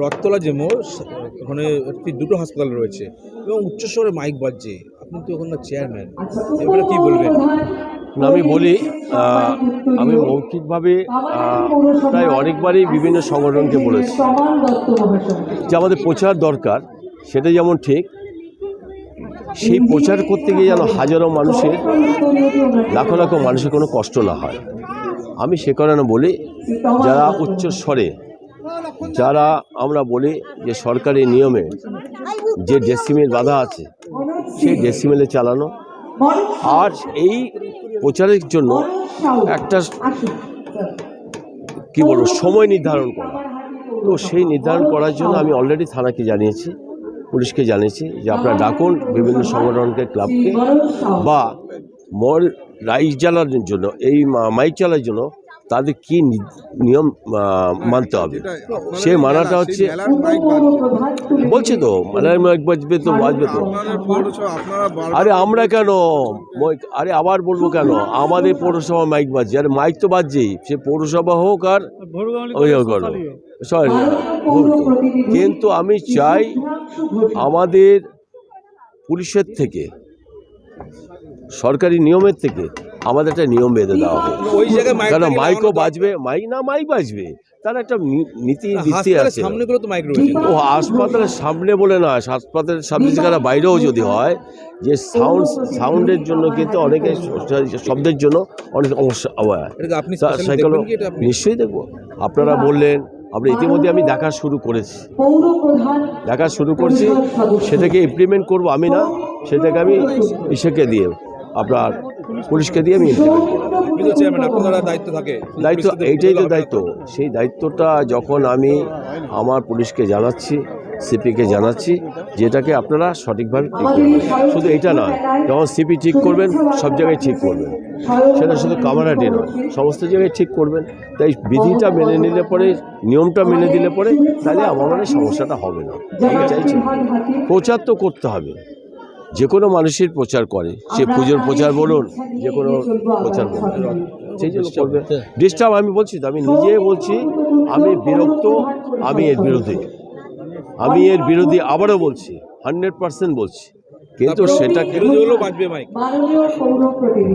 রথতলা যে মোড় ওখানে একটি দুটো হাসপাতাল রয়েছে এবং উচ্চস্বরে মাইক বাজছে। আপনি তো ওখানকার চেয়ারম্যান। এবারে কি বলবেন? আমি বলি আমি মৌখিকভাবে প্রায় অনেকবারই বিভিন্ন সংগঠনকে বলেছি যে আমাদের প্রচার দরকার, সেটা যেমন ঠিক, সেই প্রচার করতে গিয়ে যেন হাজারো মানুষের, লাখো লাখো মানুষের কোনো কষ্ট না হয়। আমি সে কারণে বলি, যারা উচ্চ স্বরে যারা আমরা বলি যে সরকারি নিয়মে যে ডেসিমেল বাধা আছে, সেই ডেসিমেলে চালানো। আর এই প্রচারের জন্য একটা কি বলব, সময় নির্ধারণ করা। তো সেই নির্ধারণ করার জন্য আমি অলরেডি থানাকে জানিয়েছি, পুলিশকে জানিয়েছি যে আপনারা ডাকুন বিভিন্ন সংগঠনকে, ক্লাবকে, বা মল রাইস জ্বালার জন্য, এই মাইক চালার জন্য তাদের কি নিয়ম মানতে হবে? সে মানাটা হচ্ছে বলছি তো মানে মাইক বাজবে তো বাজবে তো। আরে আমরা কেন? আরে আবার বলব কেন? আমাদের পৌরসভা মাইক বাজছে। আরে মাইক তো বাজছেই। সে পৌরসভা হোক আর ওই হোক আর সরি কিন্তু আমি চাই আমাদের পুলিশের থেকে সরকারি নিয়মের থেকে আমাদের একটা নিয়ম বেঁধে দেওয়া হবে। ওই জায়গায় কারণ মাইকও বাজবে? মাইক না মাইক বাজবে। তার একটা নীতি নীতি আছে। ও হাসপাতালের সামনে বলে না হাসপাতালের সামনে যেখানে বাইরেও যদি হয় যে সাউন্ড সাউন্ডের জন্য কিন্তু অনেকে শব্দের জন্য অনেক সমস্যা হয় আপনি? নিশ্চয়ই দেখব। আপনারা বললেন আমরা ইতিমধ্যে আমি দেখা শুরু করেছি। দেখা শুরু করছি সেটাকে ইমপ্লিমেন্ট করব আমি না সেটাকে আমি ইসেকে দিয়ে। আপনার পুলিশকে দিয়ে আমি দায়িত্ব থাকে। দায়িত্ব এইটাই তো দায়িত্ব। সেই দায়িত্বটা যখন আমি আমার পুলিশকে জানাচ্ছি সিপিকে জানাচ্ছি যেটাকে আপনারা সঠিকভাবে ঠিক করবেন। শুধু এটা নয় যখন সিপি ঠিক করবেন সব জায়গায় ঠিক করবেন। সেটা শুধু কামারাটি নয় সমস্ত জায়গায় ঠিক করবেন। তাই বিধিটা মেনে নিলে পরে নিয়মটা মেনে দিলে পরে তাহলে আমার মনে সমস্যাটা হবে না। আমি চাইছি প্রচার তো করতে হবে। যে কোনো মানুষের প্রচার করে। সে পুজোর প্রচার বলুন যে কোনো প্রচার বলুন। সেই জন্য করবে। ডিস্টার্ব আমি বলছি তো আমি নিজে বলছি আমি বিরক্ত আমি এর বিরোধী আমি এর বিরোধী আবারও বলছি হান্ড্রেড পার্সেন্ট বলছি। কিন্তু সেটা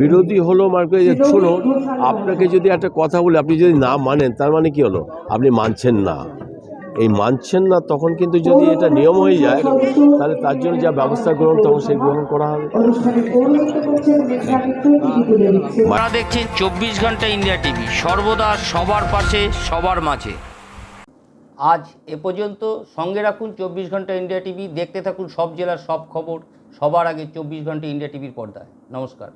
বিরোধী হলো মার্কে যে শুনুন আপনাকে যদি একটা কথা বলে আপনি যদি না মানেন তার মানে কি হলো? আপনি মানছেন না। এই মানছেন না, তখন কিন্তু যদি এটা নিয়ম হয়ে যায়, তাহলে তার জন্য যা ব্যবস্থা গ্রহণ, তখন সেই গ্রহণ করা হবে। আপনারা দেখছেন চব্বিশ ঘণ্টা ইন্ডিয়া টিভি, সর্বদা সবার পাশে, সবার মাঝে। আজ এ পর্যন্ত সঙ্গে রাখুন চব্বিশ ঘণ্টা ইন্ডিয়া টিভি, দেখতে থাকুন সব জেলার সব খবর, সবার আগে চব্বিশ ঘণ্টা ইন্ডিয়া টিভির পর্দায়। নমস্কার।